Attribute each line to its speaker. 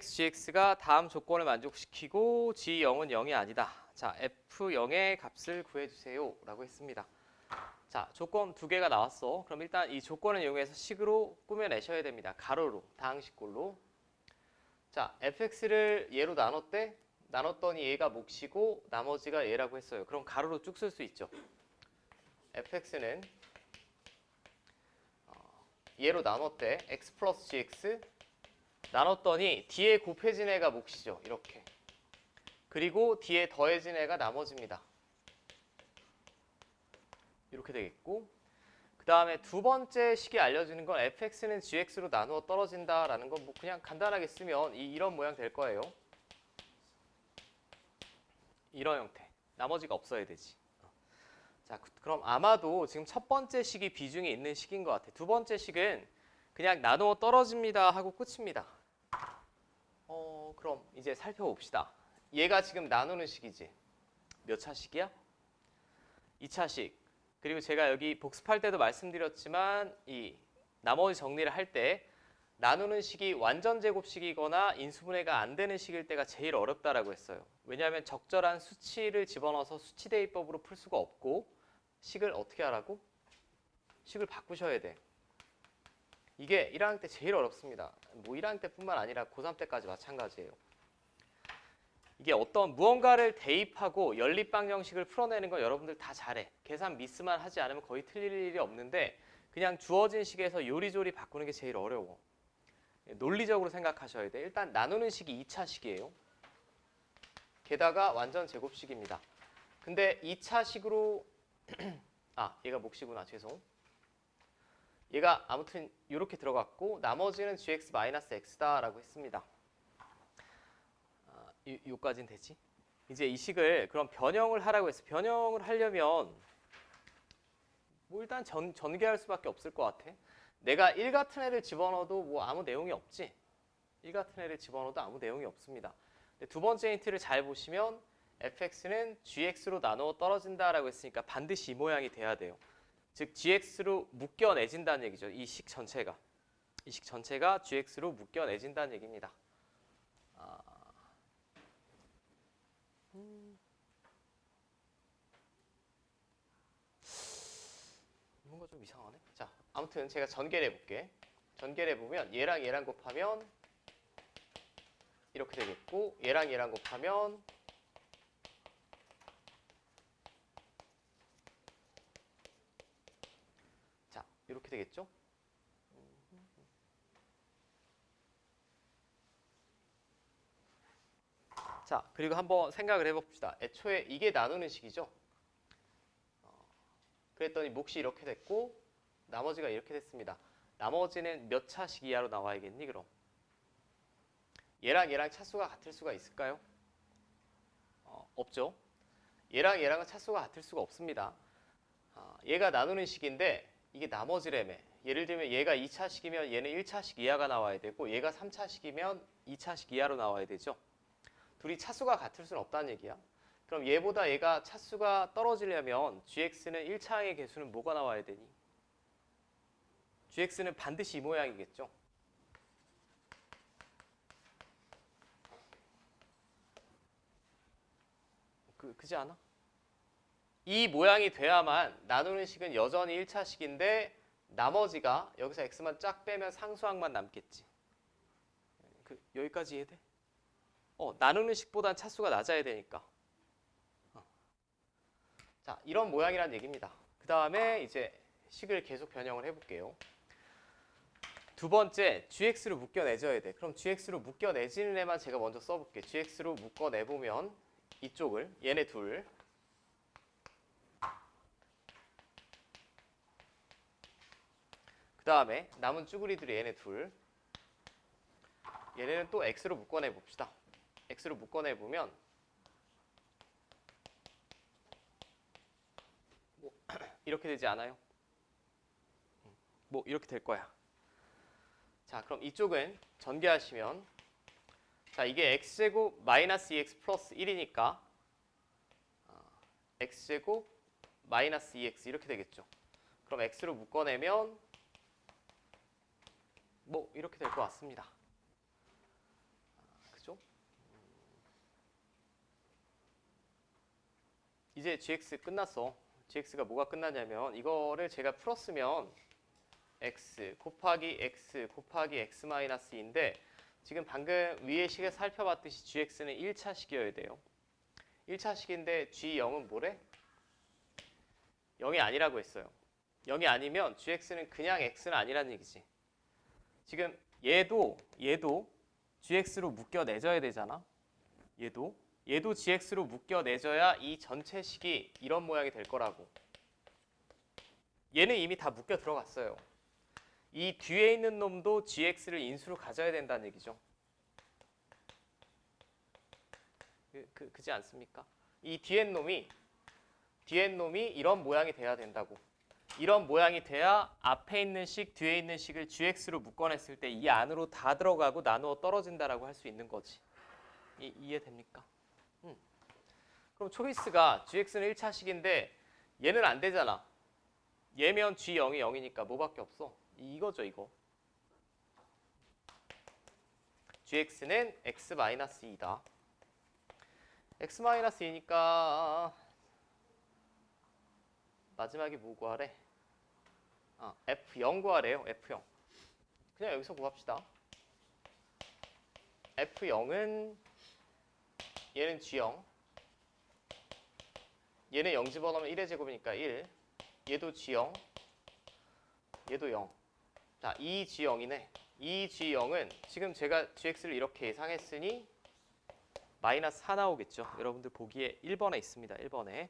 Speaker 1: gx가 다음 조건을 만족시키고 g0은 0이 아니다. 자, f0의 값을 구해주세요. 라고 했습니다. 자, 조건 두 개가 나왔어. 그럼 일단 이 조건을 이용해서 식으로 꾸며내셔야 됩니다. 가로로, 다항식꼴로. 자, fx를 얘로 나눴대. 나눴더니 얘가 몫이고 나머지가 얘라고 했어요. 그럼 가로로 쭉 쓸 수 있죠. fx는 어, 얘로 나눴대. x 플러스 gx 나눴더니 뒤에 곱해진 애가 몫이죠. 이렇게. 그리고 뒤에 더해진 애가 나머지입니다. 이렇게 되겠고 그 다음에 두 번째 식이 알려주는 건 fx는 gx로 나누어 떨어진다라는 건 뭐 그냥 간단하게 쓰면 이, 이런 모양 될 거예요. 이런 형태. 나머지가 없어야 되지. 자, 그- 그럼 아마도 지금 첫 번째 식이 비중이 있는 식인 것 같아. 두 번째 식은 그냥 나누어 떨어집니다 하고 끝입니다. 어, 그럼 이제 살펴봅시다. 얘가 지금 나누는 식이지. 몇 차 식이야? 2차 식. 그리고 제가 여기 복습할 때도 말씀드렸지만 이 나머지 정리를 할 때 나누는 식이 완전 제곱식이거나 인수분해가 안 되는 식일 때가 제일 어렵다라고 했어요. 왜냐하면 적절한 수치를 집어넣어서 수치 대입법으로 풀 수가 없고 식을 어떻게 하라고? 식을 바꾸셔야 돼. 이게 1학년 때 제일 어렵습니다. 뭐 1학년 때뿐만 아니라 고3 때까지 마찬가지예요. 이게 어떤 무언가를 대입하고 연립방 형식을 풀어내는 건 여러분들 다 잘해. 계산 미스만 하지 않으면 거의 틀릴 일이 없는데 그냥 주어진 식에서 요리조리 바꾸는 게 제일 어려워. 논리적으로 생각하셔야 돼. 일단 나누는 식이 2차 식이에요. 게다가 완전 제곱식입니다. 근데 2차 식으로 아 얘가 몫이구나 죄송. 얘가 아무튼 이렇게 들어갔고 나머지는 gx-x다라고 했습니다. 아, 요, 요까지는 되지? 이제 이 식을 그럼 변형을 하라고 했어. 변형을 하려면 뭐 일단 전, 전개할 수밖에 없을 것 같아. 내가 1 같은 애를 집어넣어도 뭐 아무 내용이 없지. 1 같은 애를 집어넣어도 아무 내용이 없습니다. 두 번째 힌트를 잘 보시면 fx는 gx로 나누어 떨어진다라고 했으니까 반드시 이 모양이 돼야 돼요. 즉 gx로 묶여내진다는 얘기죠. 이 식 전체가. 이 식 전체가 gx로 묶여내진다는 얘기입니다. 아, 음. 뭔가 좀 이상하네. 자, 아무튼 제가 전개를 해볼게. 전개를 해보면 얘랑 얘랑 곱하면 이렇게 되겠고 얘랑 얘랑 곱하면 자, 이렇게 되겠죠? 자, 그리고 한번 생각을 해봅시다. 애초에 이게 나누는 식이죠? 어, 그랬더니 몫이 이렇게 됐고 나머지가 이렇게 됐습니다. 나머지는 몇 차식 이하로 나와야겠니 그럼? 얘랑 얘랑 차수가 같을 수가 있을까요? 어, 없죠. 얘랑 얘랑은 차수가 같을 수가 없습니다. 아, 얘가 나누는 식인데 이게 나머지래매. 예를 들면 얘가 2차식이면 얘는 1차식 이하가 나와야 되고 얘가 3차식이면 2차식 이하로 나와야 되죠. 둘이 차수가 같을 수는 없다는 얘기야. 그럼 얘보다 얘가 차수가 떨어지려면 gx는 1차항의 개수는 뭐가 나와야 되니? gx는 반드시 이 모양이겠죠. 그, 그지 않아? 이 모양이 돼야만 나누는 식은 여전히 1차식인데 나머지가 여기서 x만 쫙 빼면 상수항만 남겠지. 그, 여기까지 이해돼? 어, 나누는 식보단 차수가 낮아야 되니까. 어. 자, 이런 모양이란 얘기입니다. 그 다음에 이제 식을 계속 변형을 해볼게요. 두 번째, gx로 묶여내줘야 돼. 그럼 gx로 묶여내지는 애만 제가 먼저 써볼게. gx로 묶어내보면 이쪽을, 얘네 둘. 그 다음에 남은 쭈구리들이 얘네 둘. 얘네는 또 x로 묶어내 봅시다. x로 묶어내 보면 뭐 이렇게 되지 않아요? 뭐 이렇게 될 거야. 자, 그럼 이쪽은 전개하시면 자, 이게 x제곱 마이너스 2x 플러스 1이니까 x제곱 마이너스 2x 이렇게 되겠죠. 그럼 x로 묶어내면 뭐 이렇게 될 것 같습니다. gx죠. 이제 gx 끝났어. gx가 뭐가 끝나냐면 이거를 제가 풀었으면 x 곱하기 x 곱하기 x 마이너스 2인데 지금 방금 위의 식을 살펴봤듯이 gx는 1차 식이어야 돼요. 1차 식인데 g0은 뭐래? 0이 아니라고 했어요. 0이 아니면 gx는 그냥 x는 아니라는 얘기지. 지금 얘도 얘도 gx로 묶여내줘야 되잖아. 얘도 얘도 gx로 묶여내줘야 이 전체 식이 이런 모양이 될 거라고. 얘는 이미 다 묶여 들어갔어요. 이 뒤에 있는 놈도 gx를 인수로 가져야 된다는 얘기죠. 그, 그, 그지 않습니까? 이 뒤에 놈이 뒤에 놈이 이런 모양이 돼야 된다고. 이런 모양이 돼야 앞에 있는 식, 뒤에 있는 식을 gx로 묶어냈을 때 이 안으로 다 들어가고 나누어 떨어진다라고 할 수 있는 거지. 이, 이해됩니까? 음. 그럼 초이스가 gx는 1차식인데 얘는 안 되잖아. 얘면 g0이 0이니까 뭐밖에 없어? 이거죠, 이거. gx는 x-2다. x-2니까 마지막에 뭐 구하래? 아, F0 구하래요. F0. 그냥 여기서 구합시다. F0은 얘는 G0. 얘는 0 집어넣으면 1의 제곱이니까 1. 얘도 G0. 얘도 0. 자, 이 G0이네. 이 G0은 지금 제가 GX를 이렇게 예상했으니 마이너스 4 나오겠죠. 여러분들 보기에 1번에 있습니다. 1번에.